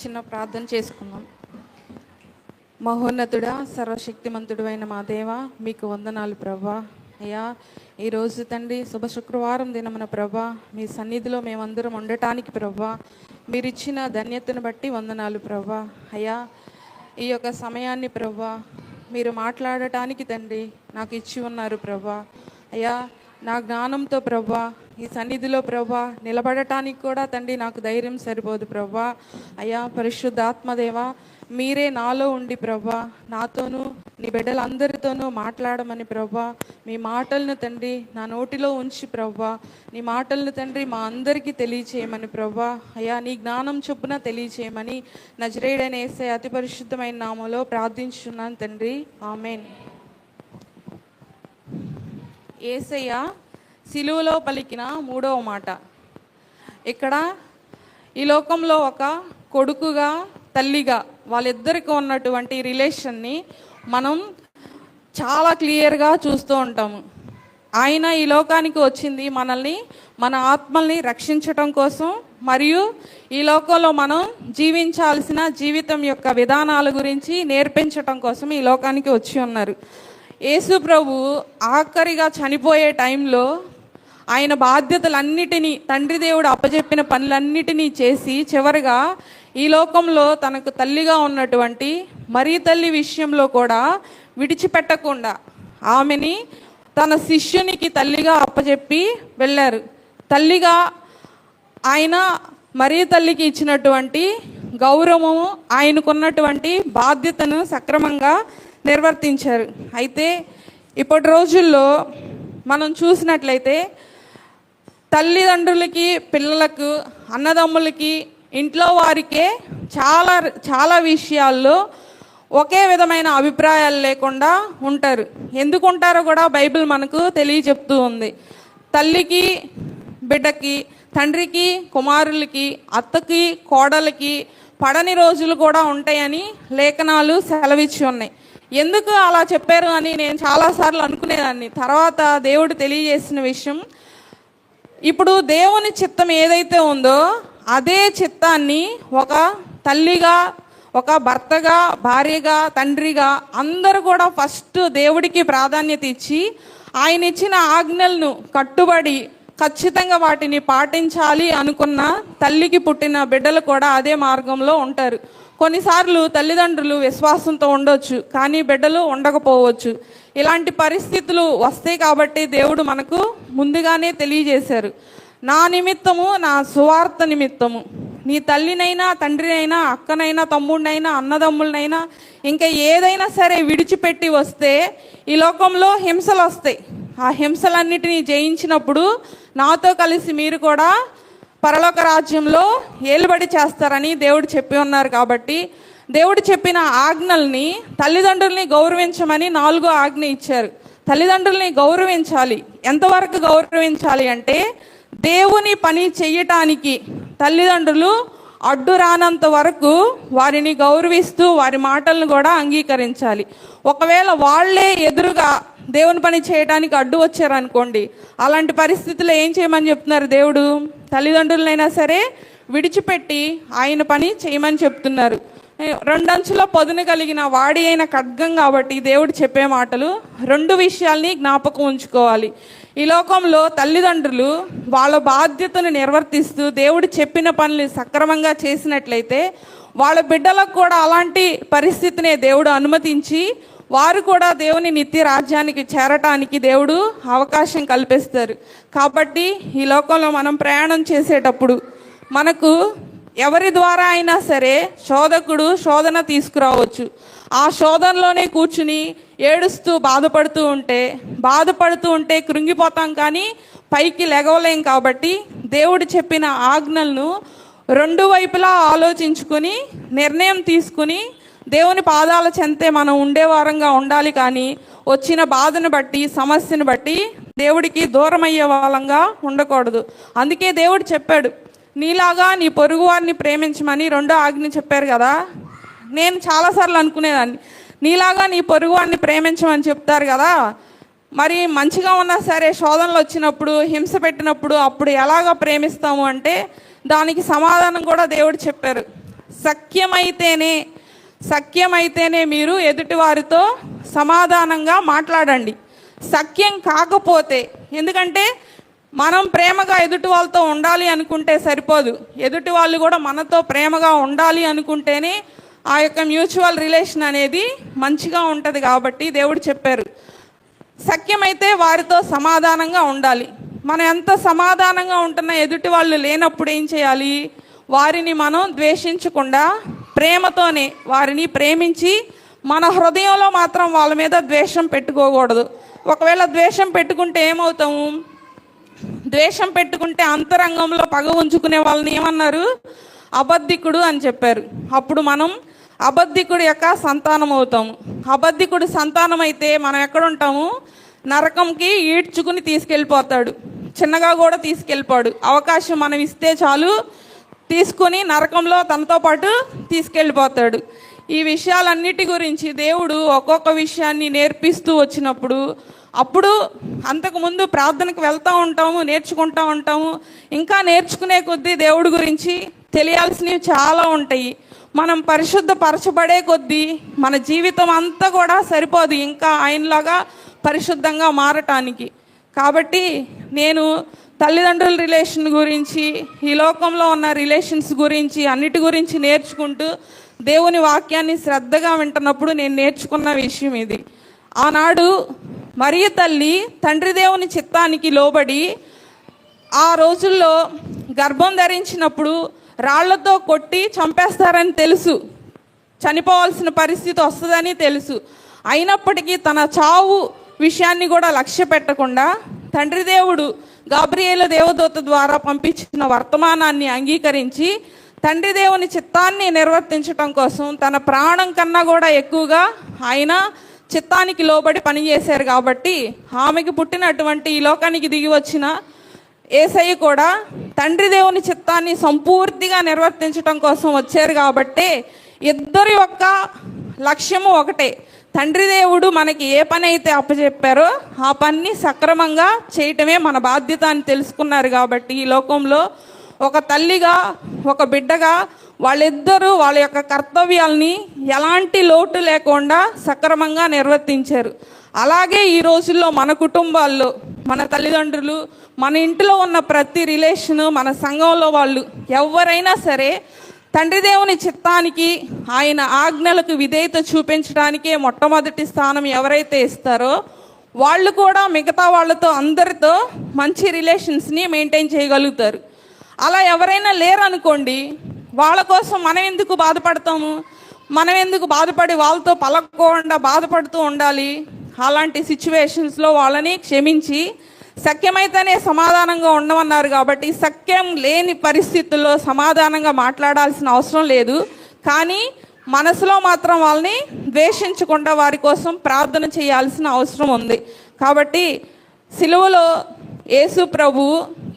చిన్న ప్రార్థన చేసుకుందాం. మహోన్నతుడా సర్వశక్తిమంతుడు అయిన మా దేవ మీకు వందనాలు ప్రభా. అయ్యా ఈరోజు తండ్రి శుభ శుక్రవారం దినమున ప్రభా మీ సన్నిధిలో మేమందరం ఉండటానికి ప్రభా మీరిచ్చిన ధన్యతను బట్టి వందనాలు ప్రభా. అయ్యా ఈ యొక్క సమయాన్ని ప్రభా మీరు మాట్లాడటానికి తండ్రి నాకు ఇచ్చి ఉన్నారు ప్రభా. అయ్యా నా జ్ఞానంతో ప్రభా ఈ సన్నిధిలో ప్రభా నిలబడటానికి కూడా తండ్రి నాకు ధైర్యం సరిపోదు ప్రభా. అయ్యా పరిశుద్ధాత్మదేవ మీరే నాలో ఉండి ప్రభా నాతోనూ నీ బిడ్డలందరితోనూ మాట్లాడమని ప్రభా. మీ మాటలను తండ్రి నా నోటిలో ఉంచి ప్రభా నీ మాటలను తండ్రి మా అందరికీ తెలియచేయమని ప్రభా. అయ్యా నీ జ్ఞానం చొప్పున తెలియచేయమని నజరేడైన వేసే అతి పరిశుద్ధమైన నామలో ప్రార్థించున్నాను తండ్రి. ఆమెన్. ఏసయ్య సిలువలో పలికిన మూడవ మాట. ఇక్కడ ఈ లోకంలో ఒక కొడుకుగా తల్లిగా వాళ్ళిద్దరికి ఉన్నటువంటి రిలేషన్ని మనం చాలా క్లియర్గా చూస్తూ ఉంటాము. ఆయన ఈ లోకానికి వచ్చింది మనల్ని మన ఆత్మల్ని రక్షించటం కోసం మరియు ఈ లోకంలో మనం జీవించాల్సిన జీవితం యొక్క విధానాల గురించి నేర్పించటం కోసం ఈ లోకానికి వచ్చి ఉన్నారు. యేసు ప్రభు ఆఖరిగా చనిపోయే టైంలో ఆయన బాధ్యతలన్నిటినీ తండ్రి దేవుడు అప్పచెప్పిన పనులన్నిటినీ చేసి చివరిగా ఈ లోకంలో తనకు తల్లిగా ఉన్నటువంటి మరీ తల్లి విషయంలో కూడా విడిచిపెట్టకుండా ఆమెని తన శిష్యునికి తల్లిగా అప్పచెప్పి వెళ్ళారు. తల్లిగా ఆయన మరీ తల్లికి ఇచ్చినటువంటి గౌరవము ఆయనకున్నటువంటి బాధ్యతను సక్రమంగా నిర్వర్తించారు. అయితే ఇప్పటి రోజుల్లో మనం చూసినట్లయితే తల్లిదండ్రులకి పిల్లలకు అన్నదమ్ములకి ఇంట్లో వారికే చాలా చాలా విషయాల్లో ఒకే విధమైన అభిప్రాయాలు లేకుండా ఉంటారు. ఎందుకు ఉంటారో కూడా బైబిల్ మనకు తెలియచెప్తూ ఉంది. తల్లికి బిడ్డకి తండ్రికి కుమారులకి అత్తకి కోడలకి పడని రోజులు కూడా ఉంటాయని లేఖనాలు సెలవిచ్చి ఉన్నాయి. ఎందుకు అలా చెప్పారు అని నేను చాలాసార్లు అనుకునేదాన్ని. తర్వాత దేవుడు తెలియజేసిన విషయం ఇప్పుడు దేవుని చిత్తం ఏదైతే ఉందో అదే చిత్తాన్ని ఒక తల్లిగా ఒక భర్తగా భార్యగా తండ్రిగా అందరూ కూడా ఫస్ట్ దేవుడికి ప్రాధాన్యత ఇచ్చి ఆయన ఇచ్చిన ఆజ్ఞలను కట్టుబడి ఖచ్చితంగా వాటిని పాటించాలి అనుకున్న తల్లికి పుట్టిన బిడ్డలు కూడా అదే మార్గంలో ఉంటారు. కొన్నిసార్లు తల్లిదండ్రులు విశ్వాసంతో ఉండొచ్చు కానీ బిడ్డలు ఉండకపోవచ్చు. ఇలాంటి పరిస్థితులు వస్తాయి కాబట్టి దేవుడు మనకు ముందుగానే తెలియజేశారు. నా నిమిత్తము నా సువార్త నిమిత్తము. నీ తల్లినైనా తండ్రినైనా అక్కనైనా తమ్ముడినైనా అన్నదమ్ములనైనా ఇంకా ఏదైనా సరే విడిచిపెట్టి వస్తే ఈ లోకంలో హింసలు వస్తాయి. ఆ హింసలన్నిటినీ జయించినప్పుడు నాతో కలిసి మీరు కూడా పరలోక రాజ్యంలో ఏలుబడి చేస్తారని దేవుడు చెప్పి ఉన్నారు కాబట్టి దేవుడు చెప్పిన ఆజ్ఞల్ని తల్లిదండ్రుల్ని గౌరవించమని నాలుగో ఆజ్ఞ ఇచ్చారు. తల్లిదండ్రుల్ని గౌరవించాలి. ఎంతవరకు గౌరవించాలి అంటే దేవుని పని చెయ్యటానికి తల్లిదండ్రులు అడ్డు రానంత వరకు వారిని గౌరవిస్తూ వారి మాటలను కూడా అంగీకరించాలి. ఒకవేళ వాళ్ళే ఎదురుగా దేవుని పని చేయడానికి అడ్డు వచ్చారనుకోండి అలాంటి పరిస్థితుల్లో ఏం చేయమని చెప్తున్నారు దేవుడు? తల్లిదండ్రులైనా సరే విడిచిపెట్టి ఆయన పని చేయమని చెప్తున్నారు. రెండంచుల పొదును కలిగిన వాడి అయిన ఖడ్గం కాబట్టి దేవుడు చెప్పే మాటలు రెండు విషయాల్ని జ్ఞాపకం ఉంచుకోవాలి. ఈ లోకంలో తల్లిదండ్రులు వాళ్ళ బాధ్యతను నిర్వర్తిస్తూ దేవుడు చెప్పిన పనులు సక్రమంగా చేసినట్లయితే వాళ్ళ బిడ్డలకు కూడా అలాంటి పరిస్థితినే దేవుడు అనుమతించి వారు కూడా దేవుని నిత్య రాజ్యానికి చేరటానికి దేవుడు అవకాశం కల్పిస్తారు. కాబట్టి ఈ లోకంలో మనం ప్రయాణం చేసేటప్పుడు మనకు ఎవరి ద్వారా అయినా సరే శోధకుడు శోధన తీసుకురావచ్చు. ఆ శోధనలోనే కూర్చుని ఏడుస్తూ బాధపడుతూ ఉంటే బాధపడుతూ ఉంటే కృంగిపోతాం కానీ పైకి లెగవలేం కాబట్టి దేవుడు చెప్పిన ఆజ్ఞలను రెండు వైపులా ఆలోచించుకొని నిర్ణయం తీసుకుని దేవుని పాదాల చెంతే మనం ఉండేవారంగా ఉండాలి కానీ వచ్చిన బాధను బట్టి సమస్యను బట్టి దేవుడికి దూరం అయ్యే వాళ్ళంగా ఉండకూడదు. అందుకే దేవుడు చెప్పాడు నీలాగా నీ పొరుగు వారిని ప్రేమించమని రెండో ఆజ్ఞ చెప్పారు కదా? నేను చాలాసార్లు అనుకునేదాన్ని. నీలాగా నీ పొరుగు వారిని ప్రేమించమని చెప్తారు కదా? మరి మంచిగా ఉన్నా సరే శోధనలు వచ్చినప్పుడు హింస పెట్టినప్పుడు అప్పుడు ఎలాగ ప్రేమిస్తాము అంటే దానికి సమాధానం కూడా దేవుడు చెప్పారు. సఖ్యమైతేనే సఖ్యమైతేనే మీరు ఎదుటి వారితో సమాధానంగా మాట్లాడండి. సఖ్యం కాకపోతే ఎందుకంటే మనం ప్రేమగా ఎదుటి వాళ్ళతో ఉండాలి అనుకుంటే సరిపోదు. ఎదుటి వాళ్ళు కూడా మనతో ప్రేమగా ఉండాలి అనుకుంటేనే ఆ యొక్క మ్యూచువల్ రిలేషన్ అనేది మంచిగా ఉంటుంది కాబట్టి దేవుడు చెప్పారు. సఖ్యమైతే వారితో సమాధానంగా ఉండాలి. మనం ఎంత సమాధానంగా ఉంటున్నా ఎదుటి వాళ్ళు లేనప్పుడు ఏం చేయాలి? వారిని మనం ద్వేషించకుండా ప్రేమతోనే వారిని ప్రేమించి మన హృదయంలో మాత్రం వాళ్ళ మీద ద్వేషం పెట్టుకోకూడదు. ఒకవేళ ద్వేషం పెట్టుకుంటే ఏమవుతాము? ద్వేషం పెట్టుకుంటే అంతరంగంలో పగ ఉంచుకునే వాళ్ళని ఏమన్నారు? అబద్ధికుడు అని చెప్పారు. అప్పుడు మనం అబద్ధికుడు యొక్క సంతానం అవుతాము అబద్ధికుడు సంతానం అయితే మనం ఎక్కడుంటాము? నరకంకి ఈడ్చుకుని తీసుకెళ్ళిపోతాడు. చిన్నగా కూడా తీసుకెళ్ళిపోడు. అవకాశం మనం ఇస్తే చాలు తీసుకుని నరకంలో తనతో పాటు తీసుకెళ్ళిపోతాడు. ఈ విషయాలన్నిటి గురించి దేవుడు ఒక్కొక్క విషయాన్ని నేర్పిస్తూ వచ్చినప్పుడు అప్పుడు అంతకుముందు ప్రార్థనకు వెళ్తూ ఉంటాము నేర్చుకుంటూ ఉంటాము. ఇంకా నేర్చుకునే కొద్దీ దేవుడి గురించి తెలియాల్సినవి చాలా ఉంటాయి. మనం పరిశుద్ధపరచబడే కొద్దీ మన జీవితం అంతా కూడా సరిపోదు ఇంకా ఆయనలాగా పరిశుద్ధంగా మారటానికి. కాబట్టి నేను తల్లిదండ్రుల రిలేషన్ గురించి ఈ లోకంలో ఉన్న రిలేషన్స్ గురించి అన్నిటి గురించి నేర్చుకుంటూ దేవుని వాక్యాన్ని శ్రద్ధగా వింటున్నప్పుడు నేను నేర్చుకున్న విషయం ఇది. ఆనాడు మరియ తల్లి తండ్రి దేవుని చిత్తానికి లోబడి ఆ రోజుల్లో గర్భం ధరించినప్పుడు రాళ్ళతో కొట్టి చంపేస్తారని తెలుసు. చనిపోవాల్సిన పరిస్థితి వస్తుందని తెలుసు. అయినప్పటికీ తన చావు విషయాన్ని కూడా లక్ష్య పెట్టకుండా తండ్రి దేవుడు గాబ్రియేల దేవదూత ద్వారా పంపించిన వర్తమానాన్ని అంగీకరించి తండ్రి దేవుని చిత్తాన్ని నిర్వర్తించటం కోసం తన ప్రాణం కన్నా కూడా ఎక్కువగా ఆయన చిత్తానికి లోబడి పనిచేశారు కాబట్టి ఆమెకి పుట్టినటువంటి ఈ లోకానికి దిగి వచ్చిన ఏసయ్య కూడా తండ్రి దేవుని చిత్తాన్ని సంపూర్తిగా నిర్వర్తించటం కోసం వచ్చారు కాబట్టి ఇద్దరి యొక్క లక్ష్యము ఒకటే. తండ్రి దేవుడు మనకి ఏ పని అయితే అప్పచెప్పారో ఆ పని సక్రమంగా చేయటమే మన బాధ్యత అని తెలుసుకున్నారు కాబట్టి ఈ లోకంలో ఒక తల్లిగా ఒక బిడ్డగా వాళ్ళిద్దరూ వాళ్ళ యొక్క కర్తవ్యాల్ని ఎలాంటి లోటు లేకుండా సక్రమంగా నిర్వర్తించారు. అలాగే ఈ రోజుల్లో మన కుటుంబాల్లో మన తల్లిదండ్రులు మన ఇంట్లో ఉన్న ప్రతి రిలేషను మన సంఘంలో వాళ్ళు ఎవరైనా సరే తండ్రి దేవుని చిత్తానికి ఆయన ఆజ్ఞలకు విధేయత చూపించడానికే మొట్టమొదటి స్థానం ఎవరైతే ఇస్తారో వాళ్ళు కూడా మిగతా వాళ్ళతో అందరితో మంచి రిలేషన్స్ని మెయింటైన్ చేయగలుగుతారు. అలా ఎవరైనా లేరనుకోండి వాళ్ళ కోసం మనం ఎందుకు బాధపడతాము? మనం ఎందుకు బాధపడి వాళ్ళతో పలక్కోకుండా బాధపడుతూ ఉండాలి? అలాంటి సిచ్యువేషన్స్లో వాళ్ళని క్షమించి సఖ్యమైతేనే సమాధానంగా ఉండమన్నారు కాబట్టి సఖ్యం లేని పరిస్థితుల్లో సమాధానంగా మాట్లాడాల్సిన అవసరం లేదు. కానీ మనసులో మాత్రం వాళ్ళని ద్వేషించకుండా వారి కోసం ప్రార్థన చేయాల్సిన అవసరం ఉంది. కాబట్టి సిలువలో యేసు ప్రభు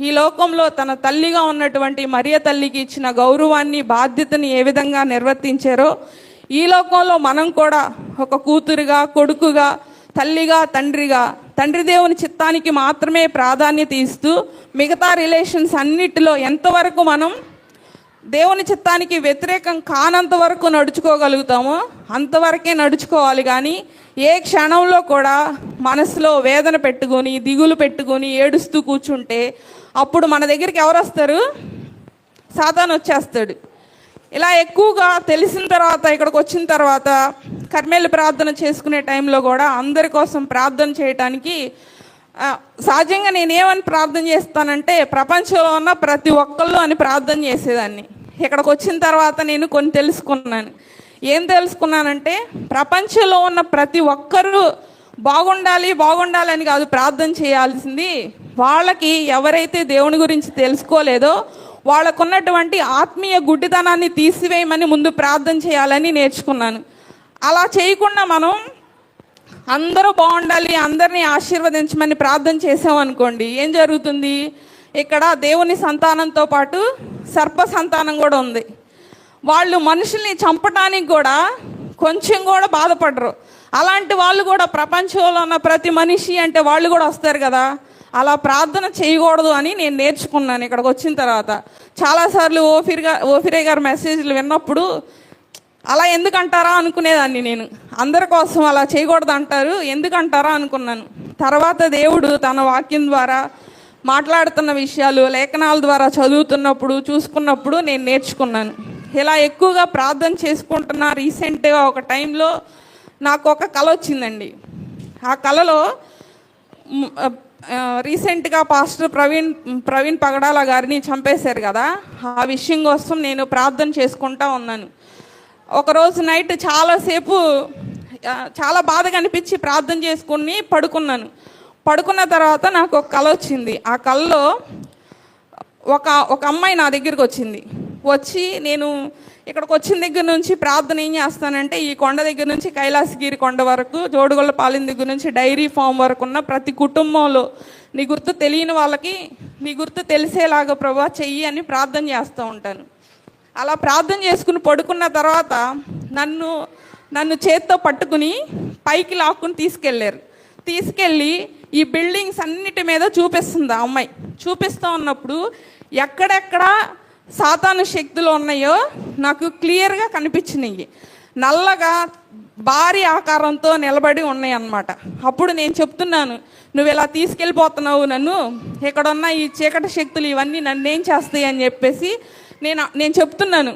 ఈ లోకంలో తన తల్లిగా ఉన్నటువంటి మరియ తల్లికి ఇచ్చిన గౌరవాన్ని బాధ్యతని ఏ విధంగా నిర్వర్తించారో ఈ లోకంలో మనం కూడా ఒక కూతురుగా కొడుకుగా తల్లిగా తండ్రిగా తండ్రి దేవుని చిత్తానికి మాత్రమే ప్రాధాన్యత ఇస్తూ మిగతా రిలేషన్స్ అన్నిటిలో ఎంతవరకు మనం దేవుని చిత్తానికి వ్యతిరేకం కానంత వరకు నడుచుకోగలుగుతామో అంతవరకే నడుచుకోవాలి. కానీ ఏ క్షణంలో కూడా మనసులో వేదన పెట్టుకొని దిగులు పెట్టుకొని ఏడుస్తూ కూర్చుంటే అప్పుడు మన దగ్గరికి ఎవరు వస్తారు? సాతాన్ వచ్చేస్తాడు. ఇలా ఎక్కువగా తెలిసిన తర్వాత ఇక్కడికి వచ్చిన తర్వాత కర్మేలు ప్రార్థన చేసుకునే టైంలో కూడా అందరి కోసం ప్రార్థన చేయటానికి సహజంగా నేనేమని ప్రార్థన చేస్తానంటే ప్రపంచంలో ఉన్న ప్రతి ఒక్కళ్ళు అని ప్రార్థన చేసేదాన్ని. ఇక్కడికి వచ్చిన తర్వాత నేను కొన్ని తెలుసుకున్నాను. ఏం తెలుసుకున్నానంటే ప్రపంచంలో ఉన్న ప్రతి ఒక్కరూ బాగుండాలి బాగుండాలి అని కాదు ప్రార్థన చేయాల్సింది వాళ్ళకి ఎవరైతే దేవుని గురించి తెలుసుకోలేదో వాళ్ళకున్నటువంటి ఆత్మీయ గుడ్డితనాన్ని తీసివేయమని ముందు ప్రార్థన చేయాలని నేర్చుకున్నాను. అలా చేయకుండా మనం అందరూ బాగుండాలి అందరినీ ఆశీర్వదించమని ప్రార్థన చేసామనుకోండి ఏం జరుగుతుంది? ఇక్కడ దేవుని సంతానంతో పాటు సర్ప సంతానం కూడా ఉంది. వాళ్ళు మనుషుల్ని చంపడానికి కూడా కొంచెం కూడా బాధపడరు. అలాంటి వాళ్ళు కూడా ప్రపంచంలో ఉన్న ప్రతి మనిషి అంటే వాళ్ళు కూడా వస్తారు కదా. అలా ప్రార్థన చేయకూడదు అని నేను నేర్చుకున్నాను ఇక్కడికి వచ్చిన తర్వాత. చాలాసార్లు ఓఫిర్గా ఓఫిరే గారి మెసేజ్లు విన్నప్పుడు అలా ఎందుకంటారా అనుకునేదాన్ని నేను. అందరి కోసం అలా చేయకూడదు అంటారు ఎందుకంటారా అనుకున్నాను. తర్వాత దేవుడు తన వాక్యం ద్వారా మాట్లాడుతున్న విషయాలు లేఖనాల ద్వారా చదువుతున్నప్పుడు చూసుకున్నప్పుడు నేను నేర్చుకున్నాను. ఇలా ఎక్కువగా ప్రార్థన చేసుకుంటున్న రీసెంట్గా ఒక టైంలో నాకు ఒక కళ వచ్చిందండి. ఆ కళలో రీసెంట్గా పాస్టర్ ప్రవీణ్ ప్రవీణ్ పగడాల గారిని చంపేశారు కదా. ఆ విషయం కోసం నేను ప్రార్థన చేసుకుంటా ఉన్నాను. ఒకరోజు నైట్ చాలాసేపు చాలా బాధగా అనిపించి ప్రార్థన చేసుకుని పడుకున్నాను. పడుకున్న తర్వాత నాకు ఒక కళ వచ్చింది. ఆ కళలో ఒక ఒక అమ్మాయి నా దగ్గరికి వచ్చింది. వచ్చి నేను ఇక్కడికి వచ్చిన దగ్గర నుంచి ప్రార్థన ఏం చేస్తానంటే ఈ కొండ దగ్గర నుంచి కైలాసగిరి కొండ వరకు జోడుగొల్ల పాలెం దగ్గర నుంచి డైరీ ఫామ్ వరకు ఉన్న ప్రతి కుటుంబంలో నీ గుర్తు తెలియని వాళ్ళకి నీ గుర్తు తెలిసేలాగా ప్రభా చెయ్యి అని ప్రార్థన చేస్తూ ఉంటాను. అలా ప్రార్థన చేసుకుని పడుకున్న తర్వాత నన్ను నన్ను చేత్తో పట్టుకుని పైకి లాక్కుని తీసుకెళ్ళారు. తీసుకెళ్ళి ఈ బిల్డింగ్స్ అన్నిటి మీద చూపిస్తుంది ఆ అమ్మాయి. చూపిస్తూ ఉన్నప్పుడు ఎక్కడెక్కడ సాతాను శక్తులు ఉన్నాయో నాకు క్లియర్గా కనిపించినాయి. నల్లగా భారీ ఆకారంతో నిలబడి ఉన్నాయి అన్నమాట అప్పుడు నేను చెప్తున్నాను నువ్వు ఇలా తీసుకెళ్ళిపోతున్నావు నన్ను ఇక్కడున్న ఈ చీకటి శక్తులు ఇవన్నీ నన్ను ఏం చేస్తాయి అని చెప్పేసి నేను నేను చెప్తున్నాను.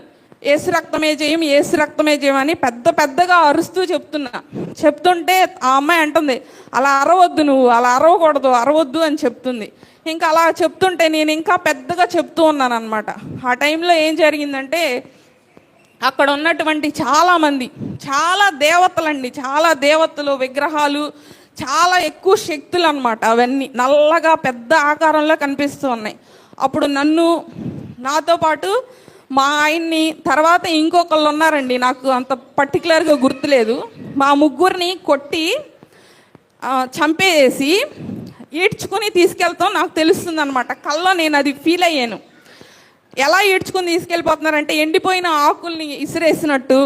ఏసు రక్తమే జయం ఏసు రక్తమే జయం అని పెద్ద పెద్దగా అరుస్తూ చెప్తున్నా. చెప్తుంటే ఆ అమ్మాయి అంటుంది అలా అరవద్దు నువ్వు అలా అరవకూడదు అరవద్దు అని చెప్తుంది. ఇంకా అలా చెప్తుంటే నేను ఇంకా పెద్దగా చెప్తూ ఉన్నాను అనమాట ఆ టైంలో ఏం జరిగిందంటే అక్కడ ఉన్నటువంటి చాలామంది చాలా దేవతలండి చాలా దేవతలు విగ్రహాలు చాలా ఎక్కువ శక్తులు అనమాట అవన్నీ నల్లగా పెద్ద ఆకారంలో కనిపిస్తూ ఉన్నాయి. అప్పుడు నన్ను నాతో పాటు మా ఆయన్ని తర్వాత ఇంకొకళ్ళు ఉన్నారండి నాకు అంత పర్టికులర్గా గుర్తులేదు. మా ముగ్గురిని కొట్టి చంపేసి ఈడ్చుకుని తీసుకెళ్తాం నాకు తెలుస్తుంది అనమాట కల్లో నేను అది ఫీల్ అయ్యాను. ఎలా ఈడ్చుకుని తీసుకెళ్ళిపోతున్నారంటే ఎండిపోయిన ఆకుల్ని ఇసిరేసినట్టు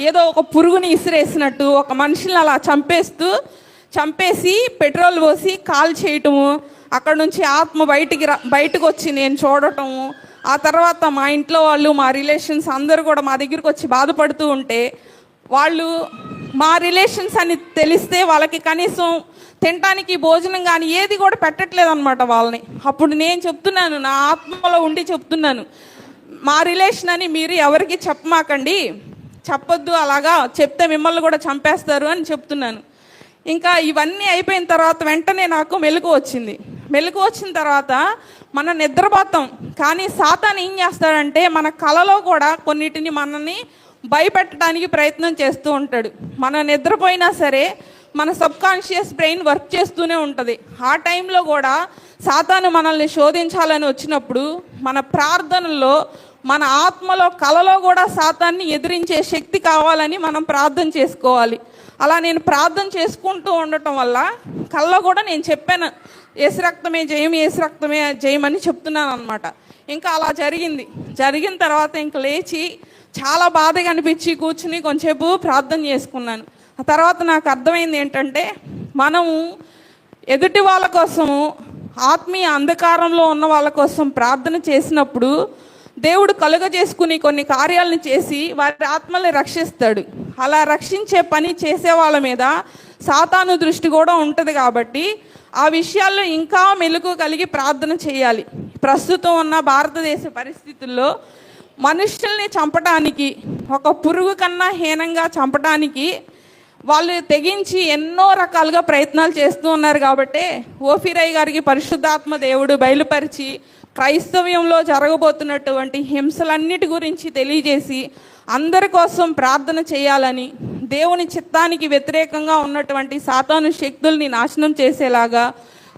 ఏదో ఒక పురుగుని ఇసిరేసినట్టు ఒక మనిషిని అలా చంపేస్తూ చంపేసి పెట్రోల్ పోసి కాల్ చేయటము అక్కడ నుంచి ఆత్మ బయటికి రా బయటకు వచ్చి నేను చూడటము ఆ తర్వాత మా ఇంట్లో వాళ్ళు మా రిలేషన్స్ అందరూ కూడా మా దగ్గరికి వచ్చి బాధపడుతూ ఉంటే వాళ్ళు మా రిలేషన్స్ అని తెలిస్తే వాళ్ళకి కనీసం తినటానికి భోజనం కానీ ఏది కూడా పెట్టట్లేదు అనమాట వాళ్ళని. అప్పుడు నేను చెప్తున్నాను నా ఆత్మలో ఉండి చెప్తున్నాను మా రిలేషన్ అని మీరు ఎవరికి చెప్పమాకండి చెప్పొద్దు అలాగా చెప్తే మిమ్మల్ని కూడా చంపేస్తారు అని చెప్తున్నాను. ఇంకా ఇవన్నీ అయిపోయిన తర్వాత వెంటనే నాకు మెలకు వచ్చింది. మెలకు వచ్చిన తర్వాత మనం నిద్రపోతాం కానీ సాతాన్ ఏం చేస్తాడంటే మన కలలో కూడా కొన్నిటిని మనల్ని భయపెట్టడానికి ప్రయత్నం చేస్తూ ఉంటాడు. మనం నిద్రపోయినా సరే మన సబ్ కాన్షియస్ బ్రెయిన్ వర్క్ చేస్తూనే ఉంటుంది. ఆ టైంలో కూడా సాతాను మనల్ని శోధించాలని వచ్చినప్పుడు మన ప్రార్థనలో మన ఆత్మలో కలలో కూడా సాతాన్ని ఎదిరించే శక్తి కావాలని మనం ప్రార్థన చేసుకోవాలి. అలా నేను ప్రార్థన చేసుకుంటూ ఉండటం వల్ల కళ్ళలో కూడా నేను చెప్పాను ఏసు రక్తమే జయం ఏసు రక్తమే జయం అని చెప్తున్నాను అనమాట ఇంకా అలా జరిగింది. జరిగిన తర్వాత ఇంక లేచి చాలా బాధగా అనిపించి కూర్చుని కొంచెంసేపు ప్రార్థన చేసుకున్నాను. ఆ తర్వాత నాకు అర్థమైంది ఏంటంటే మనము ఎదుటి వాళ్ళ కోసము ఆత్మీయ అంధకారంలో ఉన్న వాళ్ళ కోసం ప్రార్థన చేసినప్పుడు దేవుడు కలుగజేసుకుని కొన్ని కార్యాలను చేసి వారి ఆత్మల్ని రక్షిస్తాడు. అలా రక్షించే పని చేసే వాళ్ళ మీద సాతాను దృష్టి కూడా ఉంటుంది కాబట్టి ఆ విషయాల్లో ఇంకా మెలకు కలిగి ప్రార్థన చేయాలి. ప్రస్తుతం ఉన్న భారతదేశ పరిస్థితుల్లో మనుషుల్ని చంపడానికి ఒక పురుగు కన్నా హీనంగా చంపడానికి వాళ్ళు తెగించి ఎన్నో రకాలుగా ప్రయత్నాలు చేస్తూ ఉన్నారు కాబట్టి ఓఫిరై గారికి పరిశుద్ధాత్మ దేవుడు బయలుపరిచి క్రైస్తవ్యంలో జరగబోతున్నటువంటి హింసలన్నిటి గురించి తెలియజేసి అందరి కోసం ప్రార్థన చేయాలని దేవుని చిత్తానికి వ్యతిరేకంగా ఉన్నటువంటి సాతాను శక్తుల్ని నాశనం చేసేలాగా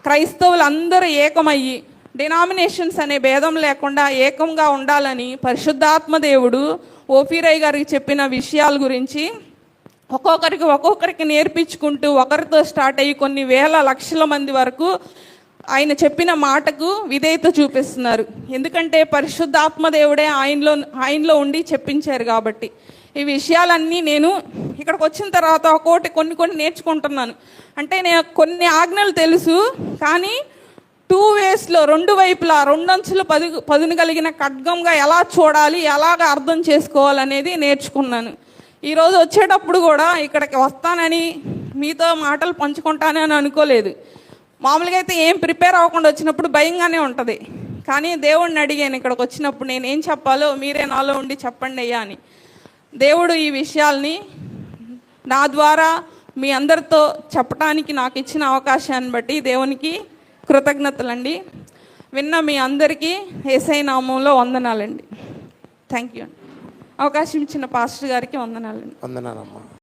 క్రైస్తవులందరూ ఏకమయ్యి డినామినేషన్స్ అనే భేదం లేకుండా ఏకంగా ఉండాలని పరిశుద్ధాత్మ దేవుడు ఓఫీరై గారికి చెప్పిన విషయాల గురించి ఒక్కొక్కరికి ఒక్కొక్కరికి నేర్పించుకుంటూ ఒకరితో స్టార్ట్ అయ్యి కొన్ని వేల లక్షల మంది వరకు ఆయన చెప్పిన మాటకు విధేయత చూపిస్తున్నారు. ఎందుకంటే పరిశుద్ధాత్మ దేవుడే ఆయనలో ఆయనలో ఉండి చెప్పించారు కాబట్టి. ఈ విషయాలన్నీ నేను ఇక్కడికి వచ్చిన తర్వాత ఒక్కోటి కొన్ని కొన్ని నేర్చుకుంటున్నాను. అంటే నేను కొన్ని ఆజ్ఞలు తెలుసు కానీ టూ వేస్లో రెండు వైపులా రెండంచులు పది పదును కలిగిన ఖడ్గంగా ఎలా చూడాలి ఎలాగ అర్థం చేసుకోవాలనేది నేర్చుకున్నాను. ఈరోజు వచ్చేటప్పుడు కూడా ఇక్కడికి వస్తానని మీతో మాటలు పంచుకుంటానని అనుకోలేదు. మామూలుగా అయితే ఏం ప్రిపేర్ అవ్వకుండా వచ్చినప్పుడు భయంగానే ఉంటుంది. కానీ దేవుడిని అడిగాను ఇక్కడికి వచ్చినప్పుడు నేను ఏం చెప్పాలో మీరే నాలో ఉండి చెప్పండి అయ్యా అని. దేవుడు ఈ విషయాల్ని నా ద్వారా మీ అందరితో చెప్పడానికి నాకు ఇచ్చిన అవకాశాన్ని బట్టి దేవునికి కృతజ్ఞతలండి. విన్న మీ అందరికీ ఏసై నామంలో వందనాలండి. థ్యాంక్ యూ అండి. అవకాశం ఇచ్చిన పాస్టర్ గారికి వందనాలండి. వందనాలమ్మా.